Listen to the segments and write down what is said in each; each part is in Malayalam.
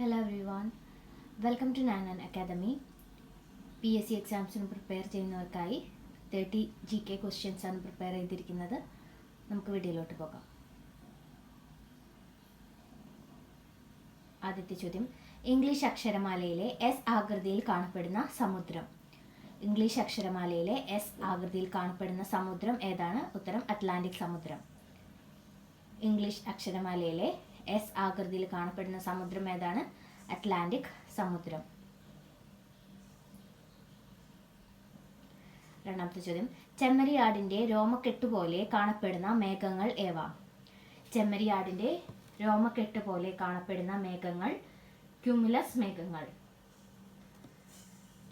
Hello everyone welcome to നാനൻ academy P S C എക്സാംസിന് പ്രിപ്പയർ ചെയ്യുന്നവർക്കായി തേർട്ടി ജി കെ ക്വസ്റ്റ്യൻസ് ആണ് പ്രിപ്പയർ ചെയ്തിരിക്കുന്നത്. നമുക്ക് വീഡിയോയിലോട്ട് പോകാം. ആദ്യത്തെ ചോദ്യം. ഇംഗ്ലീഷ് അക്ഷരമാലയിലെ എസ് ആകൃതിയിൽ കാണപ്പെടുന്ന സമുദ്രം. ഇംഗ്ലീഷ് അക്ഷരമാലയിലെ എസ് ആകൃതിയിൽ കാണപ്പെടുന്ന സമുദ്രം ഏതാണ്? ഉത്തരം അറ്റ്ലാന്റിക് സമുദ്രം. ഇംഗ്ലീഷ് അക്ഷരമാലയിലെ എസ് ആകൃതിയിൽ കാണപ്പെടുന്ന സമുദ്രം ഏതാണ്? അറ്റ്ലാന്റിക് സമുദ്രം. രണ്ടാമത്തെ ചോദ്യം. ചെമ്മരിയാടിന്റെ രോമക്കെട്ട് പോലെ കാണപ്പെടുന്ന മേഘങ്ങൾ ഏവ? ചെമ്മരിയാടിന്റെ രോമക്കെട്ട് പോലെ കാണപ്പെടുന്ന മേഘങ്ങൾ ക്യുമുലസ് മേഘങ്ങൾ.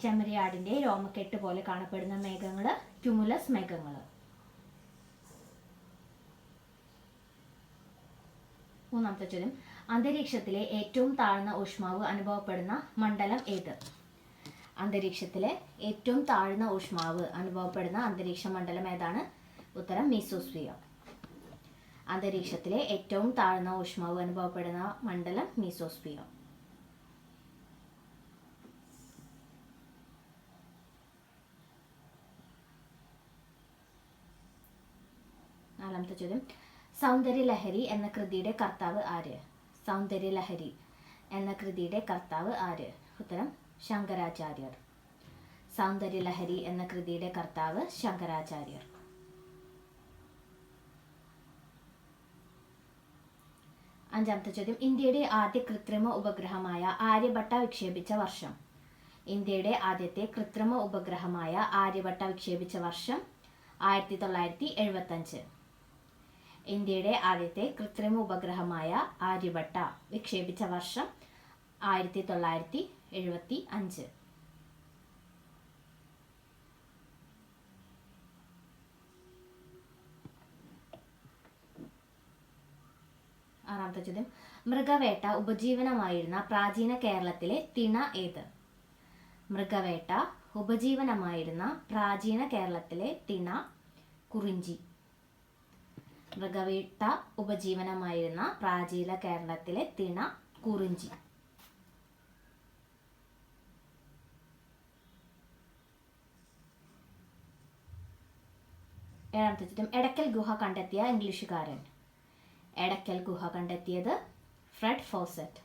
ചെമ്മരിയാടിന്റെ രോമക്കെട്ട് പോലെ കാണപ്പെടുന്ന മേഘങ്ങൾ ക്യുമുലസ് മേഘങ്ങൾ മൂന്നാമത്തെ ചോദ്യം അന്തരീക്ഷത്തിലെ ഏറ്റവും താഴ്ന്ന ഊഷ്മാവ് അനുഭവപ്പെടുന്ന മണ്ഡലം ഏത്? അന്തരീക്ഷത്തിലെ ഏറ്റവും താഴ്ന്ന ഊഷ്മാവ് അനുഭവപ്പെടുന്ന അന്തരീക്ഷ മണ്ഡലം ഏതാണ്? ഉത്തരം മീസോസ്ഫിയർ അന്തരീക്ഷത്തിലെ ഏറ്റവും താഴ്ന്ന ഊഷ്മാവ് അനുഭവപ്പെടുന്ന മണ്ഡലം മീസോസ്ഫിയർ നാലാമത്തെ ചോദ്യം. സൗന്ദര്യലഹരി എന്ന കൃതിയുടെ കർത്താവ് ആര്? സൗന്ദര്യലഹരി എന്ന കൃതിയുടെ കർത്താവ് ആര്? ഉത്തരം ശങ്കരാചാര്യർ. സൗന്ദര്യലഹരി എന്ന കൃതിയുടെ കർത്താവ് ശങ്കരാചാര്യർ. അഞ്ചാമത്തെ ചോദ്യം ഇന്ത്യയുടെ ആദ്യ കൃത്രിമ ഉപഗ്രഹമായ ആര്യഭട്ട വിക്ഷേപിച്ച വർഷം. ഇന്ത്യയുടെ ആദ്യത്തെ കൃത്രിമ ഉപഗ്രഹമായ ആര്യഭട്ട വിക്ഷേപിച്ച വർഷം ആയിരത്തി തൊള്ളായിരത്തി എഴുപത്തഞ്ച്. ഇന്ത്യയുടെ ആദ്യത്തെ കൃത്രിമ ഉപഗ്രഹമായ ആര്യഭട്ട വിക്ഷേപിച്ച വർഷം ആയിരത്തി തൊള്ളായിരത്തി എഴുപത്തി അഞ്ച് ആറാമത്തെ ചോദ്യം. മൃഗവേട്ട ഉപജീവനമായിരുന്ന പ്രാചീന കേരളത്തിലെ തിണ ഏത്? മൃഗവേട്ട ഉപജീവനമായിരുന്ന പ്രാചീന കേരളത്തിലെ തിണ കുറിഞ്ചി. മൃഗവേട്ട ഉപജീവനമായിരുന്ന പ്രാചീന കേരളത്തിലെ തിണ കുറിഞ്ചി. ഏഴാമത്തെ ചോദ്യം എടക്കൽ ഗുഹ കണ്ടെത്തിയ ഇംഗ്ലീഷുകാരൻ. എടക്കൽ ഗുഹ കണ്ടെത്തിയത് ഫ്രെഡ് ഫോസറ്റ്.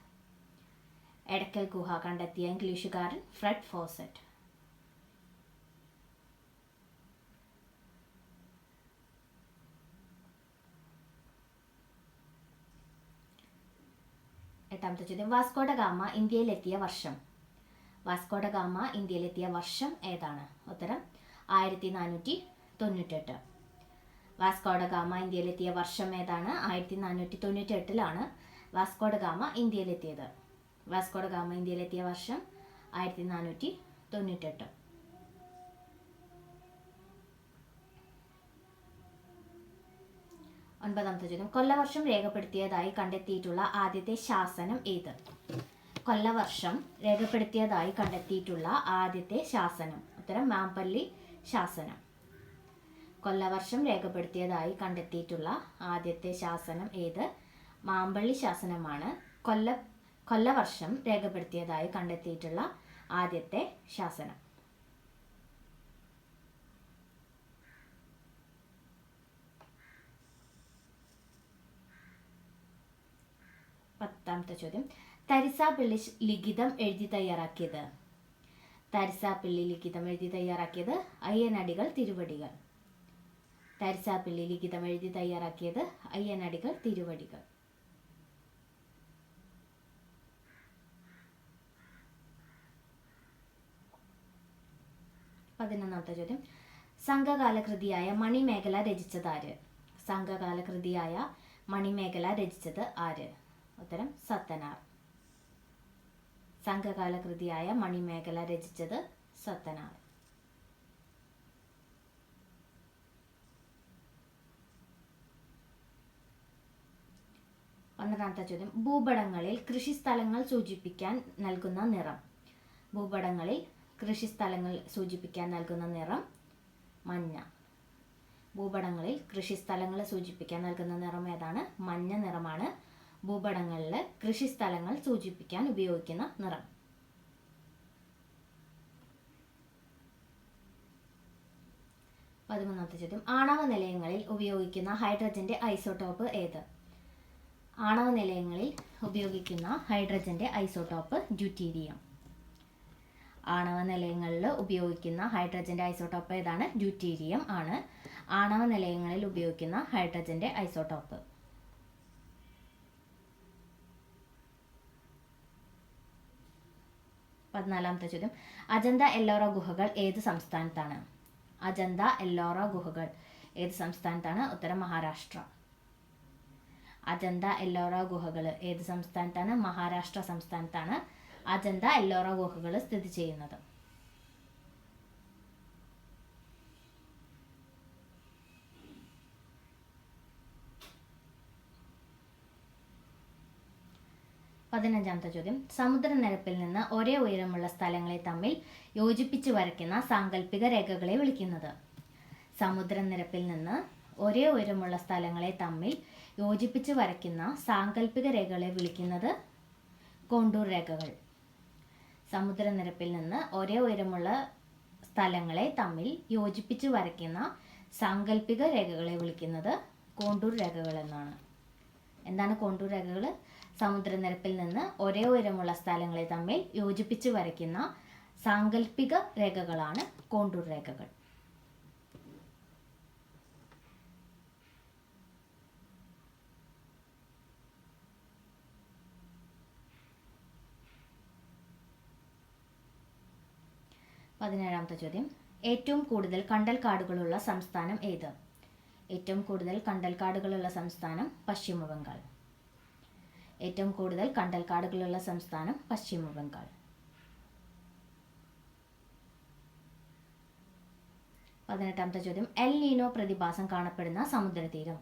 എടക്കൽ ഗുഹ കണ്ടെത്തിയ ഇംഗ്ലീഷുകാരൻ ഫ്രെഡ് ഫോസറ്റ്. എട്ടാമത്തെ ചോദ്യം. വാസ്കോഡ ഗാമ ഇന്ത്യയിലെത്തിയ വർഷം. വാസ്കോഡ ഗാമ ഇന്ത്യയിലെത്തിയ വർഷം ഏതാണ്? ഉത്തരം ആയിരത്തി നാനൂറ്റി തൊണ്ണൂറ്റെട്ട് വാസ്കോഡ ഗാമ ഇന്ത്യയിലെത്തിയ വർഷം ഏതാണ്? ആയിരത്തി നാനൂറ്റി തൊണ്ണൂറ്റി എട്ടിലാണ് വാസ്കോഡ ഗാമ ഇന്ത്യയിലെത്തിയത്. വാസ്കോഡ ഗാമ ഇന്ത്യയിലെത്തിയ വർഷം ആയിരത്തി നാനൂറ്റി തൊണ്ണൂറ്റെട്ട് ഒൻപതാമത്തെ ചോദ്യം കൊല്ലവർഷം രേഖപ്പെടുത്തിയതായി കണ്ടെത്തിയിട്ടുള്ള ആദ്യത്തെ ശാസനം ഏത്? കൊല്ലവർഷം രേഖപ്പെടുത്തിയതായി കണ്ടെത്തിയിട്ടുള്ള ആദ്യത്തെ ശാസനം. ഉത്തരം മാമ്പള്ളി ശാസനം. കൊല്ലവർഷം രേഖപ്പെടുത്തിയതായി കണ്ടെത്തിയിട്ടുള്ള ആദ്യത്തെ ശാസനം ഏത്? മാമ്പള്ളി ശാസനമാണ്. കൊല്ല കൊല്ലവർഷം രേഖപ്പെടുത്തിയതായി കണ്ടെത്തിയിട്ടുള്ള ആദ്യത്തെ ശാസനം. പത്താമത്തെ ചോദ്യം. തരിസാപ്പിള്ളി ലിഖിതം എഴുതി തയ്യാറാക്കിയത്. തരിസാപ്പിള്ളി ലിഖിതം എഴുതി തയ്യാറാക്കിയത് അയ്യനടികൾ തിരുവടികൾ. തരിസാപ്പിള്ളി ലിഖിതം എഴുതി തയ്യാറാക്കിയത് അയ്യനടികൾ തിരുവടികൾ. പതിനൊന്നാമത്തെ ചോദ്യം. സംഘകാല കൃതിയായ മണിമേഖല രചിച്ചത് ആര്? സംഘകാല കൃതിയായ മണിമേഖല രചിച്ചത് ആര്? ഉത്തരം സത്തനാർ. സംഘകാല കൃതിയായ മണിമേഖല രചിച്ചത് സത്തനാർ. പന്ത്രണ്ടാമത്തെ ചോദ്യം. ഭൂപടങ്ങളിൽ കൃഷിസ്ഥലങ്ങൾ സൂചിപ്പിക്കാൻ നൽകുന്ന നിറം. ഭൂപടങ്ങളിൽ കൃഷിസ്ഥലങ്ങൾ സൂചിപ്പിക്കാൻ നൽകുന്ന നിറം മഞ്ഞ. ഭൂപടങ്ങളിൽ കൃഷിസ്ഥലങ്ങൾ സൂചിപ്പിക്കാൻ നൽകുന്ന നിറം ഏതാണ്? മഞ്ഞ നിറമാണ്. ഭൂപടങ്ങളിൽ കൃഷിസ്ഥലങ്ങൾ സൂചിപ്പിക്കാൻ ഉപയോഗിക്കുന്ന നിറം. പതിമൂന്നാമത്തെ ചോദ്യം. ആണവ നിലയങ്ങളിൽ ഉപയോഗിക്കുന്ന ഹൈഡ്രജന്റെ ഐസോടോപ്പ് ഏത്? ആണവ നിലയങ്ങളിൽ ഉപയോഗിക്കുന്ന ഹൈഡ്രജന്റെ ഐസോടോപ്പ് ഡ്യൂറ്റീരിയം. ആണവ നിലയങ്ങളിൽ ഉപയോഗിക്കുന്ന ഹൈഡ്രജന്റെ ഐസോടോപ്പ് ഏതാണ്? ഡ്യൂറ്റീരിയം ആണ്. ആണവ നിലയങ്ങളിൽ ഉപയോഗിക്കുന്ന ഹൈഡ്രജന്റെ ഐസോട്ടോപ്പ് പതിനാലാമത്തെ ചോദ്യം. അജന്ത എല്ലോറ ഗുഹകൾ ഏത് സംസ്ഥാനത്താണ്? അജന്ത എല്ലോറ ഗുഹകൾ ഏത് സംസ്ഥാനത്താണ്? ഉത്തരം മഹാരാഷ്ട്ര. അജന്ത എല്ലോറ ഗുഹകൾ ഏത് സംസ്ഥാനത്താണ്? മഹാരാഷ്ട്ര സംസ്ഥാനത്താണ് അജന്ത എല്ലോറ ഗുഹകൾ സ്ഥിതി ചെയ്യുന്നത്. പതിനഞ്ചാമത്തെ ചോദ്യം. സമുദ്രനിരപ്പിൽ നിന്ന് ഒരേ ഉയരമുള്ള സ്ഥലങ്ങളെ തമ്മിൽ യോജിപ്പിച്ച് വരയ്ക്കുന്ന സാങ്കല്പിക രേഖകളെ വിളിക്കുന്നത്. സമുദ്രനിരപ്പിൽ നിന്ന് ഒരേ ഉയരമുള്ള സ്ഥലങ്ങളെ തമ്മിൽ യോജിപ്പിച്ച് വരയ്ക്കുന്ന സാങ്കല്പിക രേഖകളെ വിളിക്കുന്നത് കോണ്ടൂർ രേഖകൾ. സമുദ്രനിരപ്പിൽ നിന്ന് ഒരേ ഉയരമുള്ള സ്ഥലങ്ങളെ തമ്മിൽ യോജിപ്പിച്ച് വരയ്ക്കുന്ന സാങ്കല്പിക രേഖകളെ വിളിക്കുന്നത് കോണ്ടൂർ രേഖകൾ എന്നാണ്. എന്താണ് കോണ്ടൂർ രേഖകൾ സമുദ്രനിരപ്പിൽ നിന്ന് ഒരേ ഉയരമുള്ള സ്ഥലങ്ങളെ തമ്മിൽ യോജിപ്പിച്ച് വരയ്ക്കുന്ന സാങ്കല്പിക രേഖകളാണ് കോണ്ടൂർ രേഖകൾ. പതിനേഴാമത്തെ ചോദ്യം. ഏറ്റവും കൂടുതൽ കണ്ടൽ കാടുകളുള്ള സംസ്ഥാനം ഏത്? ഏറ്റവും കൂടുതൽ കണ്ടൽ കാടുകളുള്ള സംസ്ഥാനം പശ്ചിമ ബംഗാൾ ഏറ്റവും കൂടുതൽ കണ്ടൽക്കാടുകളുള്ള സംസ്ഥാനം പശ്ചിമ ബംഗാൾ. പതിനെട്ടാമത്തെ ചോദ്യം. എൽ നീനോ പ്രതിഭാസം കാണപ്പെടുന്ന സമുദ്രതീരം.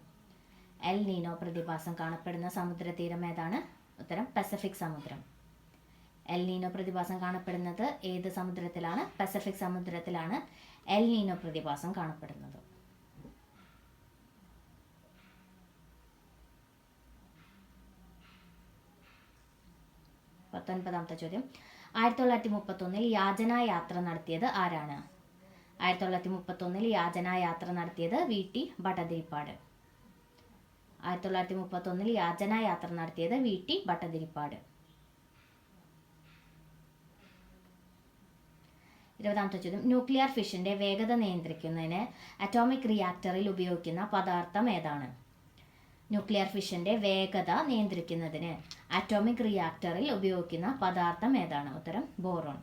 എൽ നീനോ പ്രതിഭാസം കാണപ്പെടുന്ന സമുദ്രതീരം ഏതാണ്? ഉത്തരം പസഫിക് സമുദ്രം. എൽ നീനോ പ്രതിഭാസം കാണപ്പെടുന്നത് ഏത് സമുദ്രത്തിലാണ്? പസഫിക് സമുദ്രത്തിലാണ് എൽ നീനോ പ്രതിഭാസം കാണപ്പെടുന്നത്. പത്തൊൻപതാമത്തെ ചോദ്യം. ആയിരത്തി തൊള്ളായിരത്തി മുപ്പത്തൊന്നിൽ യാത്ര നടത്തിയത് ആരാണ്? ആയിരത്തി തൊള്ളായിരത്തി മുപ്പത്തൊന്നിൽ യാത്ര നടത്തിയത് വി. ടി. ഭട്ടതിരിപ്പാട്. ആയിരത്തി തൊള്ളായിരത്തി മുപ്പത്തൊന്നിൽ യാത്ര നടത്തിയത് വി. ടി. ഭട്ടതിരിപ്പാട്. ഇരുപതാമത്തെ ചോദ്യം. ന്യൂക്ലിയർ ഫിഷന്റെ വേഗത നിയന്ത്രിക്കുന്നതിന് അറ്റോമിക് റിയാക്ടറിൽ ഉപയോഗിക്കുന്ന പദാർത്ഥം ഏതാണ്? ന്യൂക്ലിയർ ഫിഷന്റെ വേഗത നിയന്ത്രിക്കുന്നതിന് അറ്റോമിക് റിയാക്ടറിൽ ഉപയോഗിക്കുന്ന പദാർത്ഥം ഏതാണ്? ഉത്തരം ബോറോൺ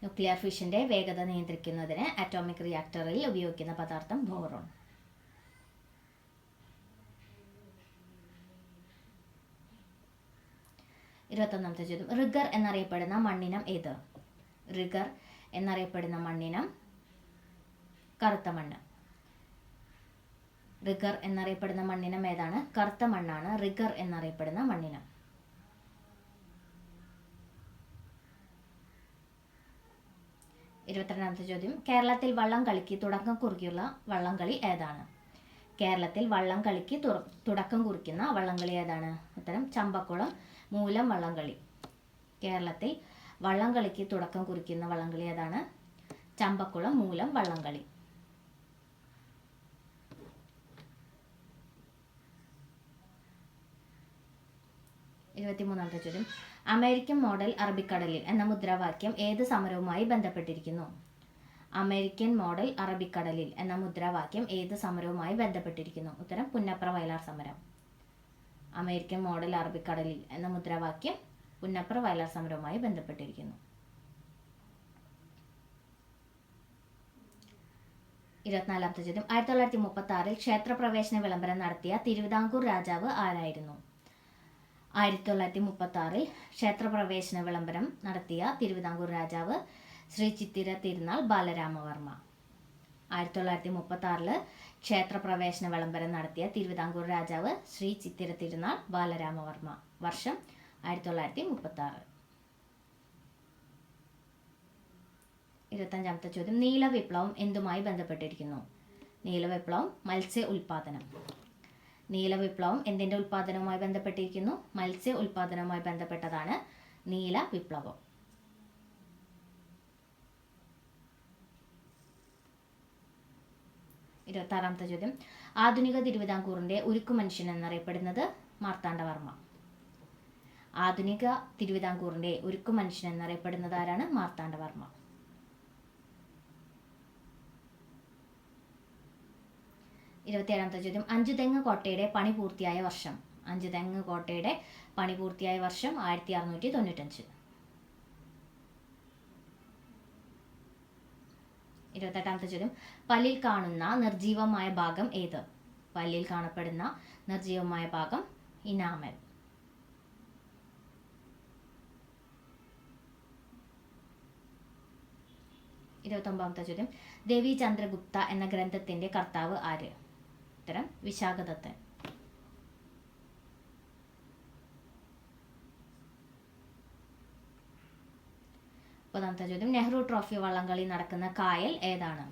ന്യൂക്ലിയർ ഫിഷന്റെ വേഗത നിയന്ത്രിക്കുന്നതിന് അറ്റോമിക് റിയാക്ടറിൽ ഉപയോഗിക്കുന്ന പദാർത്ഥം ബോറോൺ ഇരുപത്തൊന്നാമത്തെ ചോദ്യം. റിഗർ എന്നറിയപ്പെടുന്ന മണ്ണിനം ഏത്? റിഗർ എന്നറിയപ്പെടുന്ന മണ്ണിനം കറുത്ത മണ്ണ്. റിഗർ എന്നറിയപ്പെടുന്ന മണ്ണിനം ഏതാണ്? കറുത്ത മണ്ണാണ്. റിഗർ എന്നറിയപ്പെടുന്ന മണ്ണിനം. ഇരുപത്തിരണ്ടാമത്തെ ചോദ്യം. കേരളത്തിൽ വള്ളം കളിക്ക് തുടക്കം കുറിക്കുള്ള വള്ളംകളി ഏതാണ്? കേരളത്തിൽ വള്ളം കളിക്ക് തുടക്കം കുറിക്കുന്ന വള്ളംകളി ഏതാണ്? ഉത്തരം ചമ്പക്കുളം മൂലം വള്ളംകളി. കേരളത്തിൽ വള്ളം കളിക്ക് തുടക്കം കുറിക്കുന്ന വള്ളംകളി ഏതാണ്? ചമ്പക്കുളം മൂലം വള്ളംകളി. ഇരുപത്തിമൂന്നാമത്തെ ചോദ്യം. അമേരിക്കൻ മോഡൽ അറബിക്കടലിൽ എന്ന മുദ്രാവാക്യം ഏത് സമരവുമായി ബന്ധപ്പെട്ടിരിക്കുന്നു? അമേരിക്കൻ മോഡൽ അറബിക്കടലിൽ എന്ന മുദ്രാവാക്യം ഏത് സമരവുമായി ബന്ധപ്പെട്ടിരിക്കുന്നു? ഉത്തരം പുന്നപ്ര വയലാർ സമരം. അമേരിക്കൻ മോഡൽ അറബിക്കടലിൽ എന്ന മുദ്രാവാക്യം പുന്നപ്ര വയലാർ സമരവുമായി ബന്ധപ്പെട്ടിരിക്കുന്നു. ഇരുപത്തിനാലാമത്തെ ചോദ്യം. ആയിരത്തി തൊള്ളായിരത്തി മുപ്പത്തി ആറിൽ ക്ഷേത്രപ്രവേശന വിളംബരം നടത്തിയ തിരുവിതാംകൂർ രാജാവ് ആരായിരുന്നു? ആയിരത്തി തൊള്ളായിരത്തി മുപ്പത്തി ആറിൽ ക്ഷേത്രപ്രവേശന വിളംബരം നടത്തിയ തിരുവിതാംകൂർ രാജാവ് ശ്രീ ചിത്തിര തിരുനാൾ ബാലരാമവർമ്മ. ആയിരത്തി തൊള്ളായിരത്തി മുപ്പത്തി ക്ഷേത്രപ്രവേശന വിളംബരം നടത്തിയ തിരുവിതാംകൂർ രാജാവ് ശ്രീ ചിത്തിര തിരുനാൾ ബാലരാമവർമ്മ. വർഷം ആയിരത്തി തൊള്ളായിരത്തി മുപ്പത്തി ആറ് ഇരുപത്തഞ്ചാമത്തെ ചോദ്യം. നീല വിപ്ലവം എന്തുമായി ബന്ധപ്പെട്ടിരിക്കുന്നു? നീല വിപ്ലവം മത്സ്യ ഉൽപാദനം. നീല വിപ്ലവം എന്തിന്റെ ഉൽപ്പാദനവുമായി ബന്ധപ്പെട്ടിരിക്കുന്നു? മത്സ്യ ഉൽപ്പാദനവുമായി ബന്ധപ്പെട്ടതാണ് നീല വിപ്ലവം ഇരുപത്താറാമത്തെ ചോദ്യം. ആധുനിക തിരുവിതാംകൂറിന്റെ ഉരുക്കു മനുഷ്യൻ എന്നറിയപ്പെടുന്നത് മാർത്താണ്ഡവർമ്മ ആധുനിക തിരുവിതാംകൂറിന്റെ ഉരുക്കു മനുഷ്യൻ എന്നറിയപ്പെടുന്നത് ആരാണ്? മാർത്താണ്ഡവർമ്മ ഇരുപത്തിയേഴാമത്തെ ചോദ്യം അഞ്ചുതെങ്ങ് കോട്ടയുടെ പണി പൂർത്തിയായ വർഷം. അഞ്ചുതെങ്ങ് കോട്ടയുടെ പണി പൂർത്തിയായ വർഷം ആയിരത്തി അറുന്നൂറ്റി തൊണ്ണൂറ്റഞ്ച് ഇരുപത്തെട്ടാമത്തെ ചോദ്യം പല്ലിൽ കാണുന്ന നിർജീവമായ ഭാഗം ഏത്? പല്ലിൽ കാണപ്പെടുന്ന നിർജീവമായ ഭാഗം ഇനാമൽ. ഇരുപത്തൊമ്പതാമത്തെ ചോദ്യം ദേവി ചന്ദ്രഗുപ്ത എന്ന ഗ്രന്ഥത്തിന്റെ കർത്താവ് ആര്? ഉത്തരം വിശാഖദത്തൻ. മുപ്പതാമത്തെ ചോദ്യം. നെഹ്റു ട്രോഫി വള്ളംകളി നടക്കുന്ന കായൽ ഏതാണ്?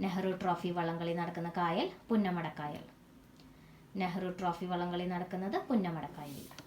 നെഹ്റു ട്രോഫി വള്ളംകളി നടക്കുന്ന കായൽ പുന്നമടക്കായൽ. നെഹ്റു ട്രോഫി വള്ളംകളി നടക്കുന്നത് പുന്നമടക്കായലിൽ.